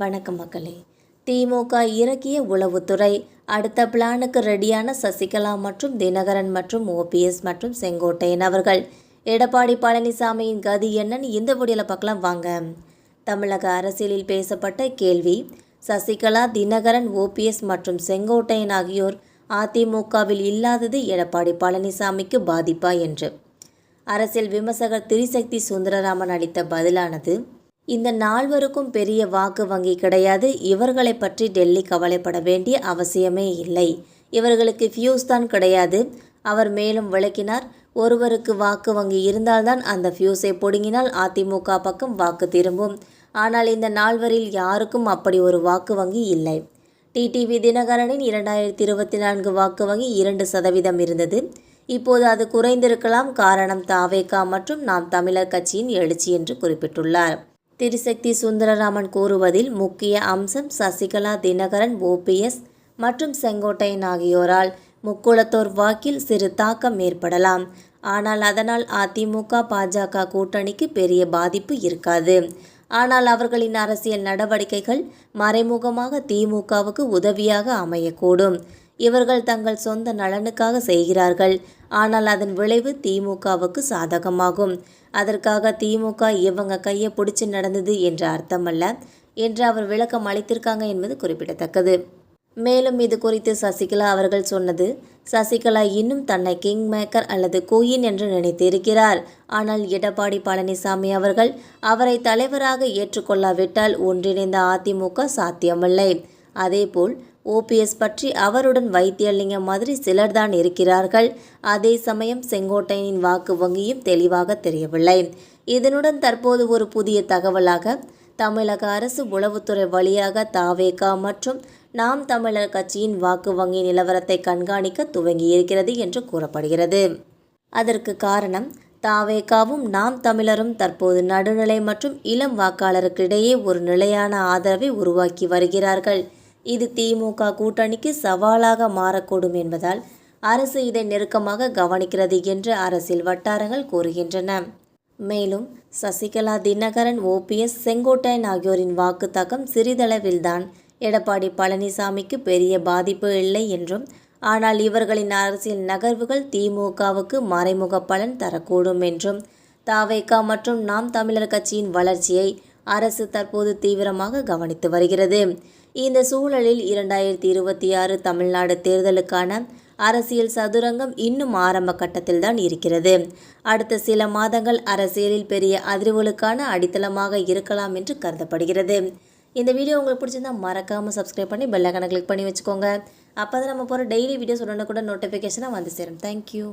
வணக்கம் மக்களே. திமுக இறக்கிய உளவுத்துறை அடுத்த பிளானுக்கு ரெடியான சசிகலா மற்றும் தினகரன் மற்றும் ஓபிஎஸ் மற்றும் செங்கோட்டையன் அவர்கள். எடப்பாடி பழனிசாமியின் கதி என்னன்னு இந்த வீடியோவில் பார்க்கலாம் வாங்க. தமிழக அரசியலில் பேசப்பட்ட கேள்வி சசிகலா தினகரன் ஓபிஎஸ் மற்றும் செங்கோட்டையன் ஆகியோர் அதிமுகவில் இல்லாதது எடப்பாடி பழனிசாமிக்கு பாதிப்பா என்று. அரசியல் விமர்சகர் திரிசக்தி சுந்தரராமன் அளித்த பதிலானது இந்த நால்வருக்கும் பெரிய வாக்கு வங்கி கிடையாது. இவர்களை பற்றி டெல்லி கவலைப்பட வேண்டிய அவசியமே இல்லை. இவர்களுக்கு ஃபியூஸ் தான் கிடையாது. அவர் மேலும் விளக்கினார் ஒருவருக்கு வாக்கு வங்கி இருந்தால்தான் அந்த ஃபியூஸை பொடுங்கினால் அதிமுக பக்கம் வாக்கு திரும்பும். ஆனால் இந்த நால்வரில் யாருக்கும் அப்படி ஒரு வாக்கு வங்கி இல்லை. டிடிவி தினகரனின் இரண்டாயிரத்தி இருபத்தி நான்கு வாக்கு வங்கி இரண்டு சதவீதம் இருந்தது. இப்போது அது குறைந்திருக்கலாம். காரணம் தாவேகா மற்றும் நாம் தமிழர் கட்சியின் எழுச்சி என்று குறிப்பிட்டுள்ளார். திருசக்தி சுந்தரராமன் கூறுவதில் முக்கிய அம்சம் சசிகலா தினகரன் ஓபிஎஸ் மற்றும் செங்கோட்டையன் ஆகியோரால் முக்குளத்தோர் வாக்கில் சிறு தாக்கம் ஏற்படலாம். ஆனால் அதனால் அதிமுக பாஜக கூட்டணிக்கு பெரிய பாதிப்பு இருக்காது. ஆனால் அவர்களின் அரசியல் நடவடிக்கைகள் மறைமுகமாக திமுகவுக்கு உதவியாக அமையக்கூடும். இவர்கள் தங்கள் சொந்த நலனுக்காக செய்கிறார்கள். ஆனால் அதன் விளைவு திமுகவுக்கு சாதகமாகும். அதற்காக திமுக இவங்க கையை பிடிச்சி நடந்தது என்ற அர்த்தமல்ல. என்று அவர் விளக்கம் அளித்திருக்காங்க என்பது குறிப்பிடத்தக்கது. மேலும் இது குறித்து சசிகலா அவர்கள் சொன்னது சசிகலா இன்னும் தன்னை கிங் மேக்கர் அல்லது குயின் என்று நினைத்திருக்கிறார். ஆனால் எடப்பாடி பழனிசாமி அவர்கள் அவரை தலைவராக ஏற்றுக்கொள்ளாவிட்டால் ஒன்றிணைந்த அதிமுக சாத்தியமில்லை. அதேபோல் ஓபிஎஸ் பற்றி அவருடன் வைத்தியலிங்கம் மாதிரி சிலர்தான் இருக்கிறார்கள். அதே சமயம் செங்கோட்டையனின் வாக்கு வங்கியும் தெளிவாக தெரியவில்லை. இதனுடன் தற்போது ஒரு புதிய தகவலாக தமிழக அரசு உளவுத்துறை வழியாக தாவேகா மற்றும் நாம் தமிழர் கட்சியின் வாக்கு வங்கி நிலவரத்தை கண்காணிக்க துவங்கியிருக்கிறது என்று கூறப்படுகிறது. அதற்கு காரணம் தாவேகாவும் நாம் தமிழரும் தற்போது நடுநிலை மற்றும் இளம் வாக்காளருக்கிடையே ஒரு நிலையான ஆதரவை உருவாக்கி வருகிறார்கள். இது திமுக கூட்டணிக்கு சவாலாக மாறக்கூடும் என்பதால் அரசு இதை நெருக்கமாக கவனிக்கிறது என்று அரசியல் வட்டாரங்கள் கூறுகின்றன. மேலும் சசிகலா தினகரன் ஓபிஎஸ் செங்கோட்டையன் ஆகியோரின் வாக்கு தாக்கம் சிறிதளவில்தான். எடப்பாடி பழனிசாமிக்கு பெரிய பாதிப்பு இல்லை என்றும் ஆனால் இவர்களின் அரசியல் நகர்வுகள் திமுகவுக்கு மறைமுக பலன் தரக்கூடும் என்றும் தாவேகா மற்றும் நாம் தமிழர் கட்சியின் வளர்ச்சியை அரசு தற்போது தீவிரமாக கவனித்து வருகிறது. இந்த சூழலில் இரண்டாயிரத்தி இருபத்தி ஆறு தமிழ்நாடு தேர்தலுக்கான அரசியல் சதுரங்கம் இன்னும் ஆரம்ப கட்டத்தில் தான் இருக்கிறது. அடுத்த சில மாதங்கள் அரசியலில் பெரிய அதிர்வுகளுக்கான அடித்தளமாக இருக்கலாம் என்று கருதப்படுகிறது. இந்த வீடியோ உங்களுக்கு பிடிச்சிருந்தா மறக்காமல் சப்ஸ்கிரைப் பண்ணி பெல்லைக்கான கிளிக் பண்ணி வச்சுக்கோங்க. அப்போ தான் நம்ம போகிற டெய்லி வீடியோஸ் உடனே கூட நோட்டிஃபிகேஷனாக வந்து சேரும். தேங்க்யூ